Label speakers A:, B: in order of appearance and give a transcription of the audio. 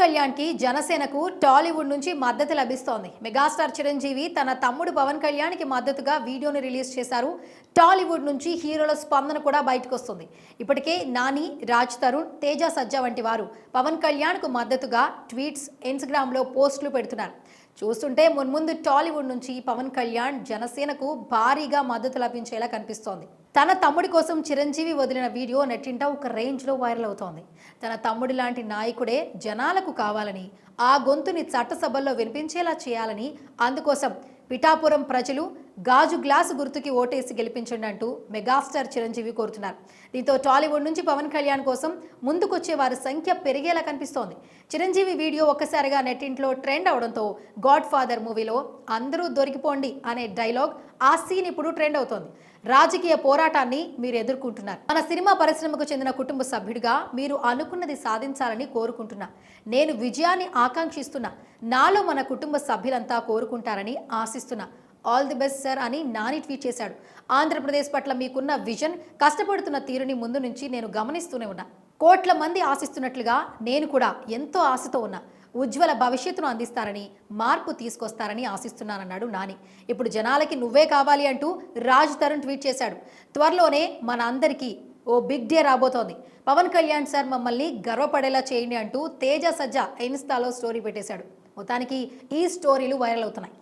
A: కళ్యాణ్కి జనసేనకు టాలీవుడ్ నుంచి మద్దతు లభిస్తోంది. మెగాస్టార్ చిరంజీవి తన తమ్ముడు పవన్ కళ్యాణ్కి మద్దతుగా వీడియోని రిలీజ్ చేశారు. టాలీవుడ్ నుంచి హీరోల స్పందన కూడా బయటకు వస్తుంది ఇప్పటికే నాని రాజ్ తరుణ్ తేజ సజ్జా వంటి వారు పవన్ కళ్యాణ్కు మద్దతుగా ట్వీట్స్ ఇన్స్టాగ్రామ్లో పోస్టులు పెడుతున్నారు. చూస్తుంటే మున్ముందు టాలీవుడ్ నుంచి పవన్ కళ్యాణ్ జనసేనకు భారీగా మద్దతు లభించేలా కనిపిస్తోంది. తన తమ్ముడి కోసం చిరంజీవి వదిలిన వీడియో నెట్టింట ఒక రేంజ్లో వైరల్ అవుతోంది. తన తమ్ముడి లాంటి నాయకుడే జనాలకు కావాలని ఆ గొంతుని చట్టసభల్లో వినిపించేలా చేయాలని అందుకోసం పిఠాపురం ప్రజలు గాజు గ్లాసు గుర్తుకి ఓటేసి గెలిపించండి అంటూ మెగాస్టార్ చిరంజీవి కోరుతున్నారు. దీంతో టాలీవుడ్ నుంచి పవన్ కళ్యాణ్ కోసం ముందుకొచ్చే వారి సంఖ్య పెరిగేలా కనిపిస్తోంది. చిరంజీవి వీడియో ఒక్కసారిగా నెట్టింట్లో ట్రెండ్ అవడంతో గాడ్ ఫాదర్ మూవీలో అందరూ దొరికిపోండి అనే డైలాగ్ ఆ సీన్ ఇప్పుడు ట్రెండ్ అవుతోంది. రాజకీయ పోరాటాన్ని మీరు ఎదుర్కొంటున్నారు. మన సినిమా పరిశ్రమకు చెందిన కుటుంబ సభ్యుడిగా మీరు అనుకున్నది సాధించాలని కోరుకుంటున్నా. నేను విజయాన్ని ఆకాంక్షిస్తున్నా. నాలో మన కుటుంబ సభ్యులంతా కోరుకుంటారని ఆశిస్తున్నా. ఆల్ ది బెస్ట్ సార్ అని నాని ట్వీట్ చేశాడు. ఆంధ్రప్రదేశ్ పట్ల మీకున్న విజన్ కష్టపడుతున్న తీరుని ముందు నుంచి నేను గమనిస్తూనే ఉన్నా. కోట్ల మంది ఆశిస్తున్నట్లుగా నేను కూడా ఎంతో ఆశతో ఉన్నా. ఉజ్వల భవిష్యత్తును అందిస్తారని మార్పు తీసుకొస్తారని ఆశిస్తున్నానన్నాడు నాని. ఇప్పుడు జనాలకి నువ్వే కావాలి అంటూ రాజ్ తరుణ్ ట్వీట్ చేశాడు. త్వరలోనే మన అందరికీ ఓ బిగ్ డే రాబోతోంది. పవన్ కళ్యాణ్ సార్ మమ్మల్ని గర్వపడేలా చేయండి అంటూ తేజ సజ్జ ఇన్స్టాలో స్టోరీ పెట్టేశాడు. మొత్తానికి ఈ స్టోరీలు వైరల్ అవుతున్నాయి.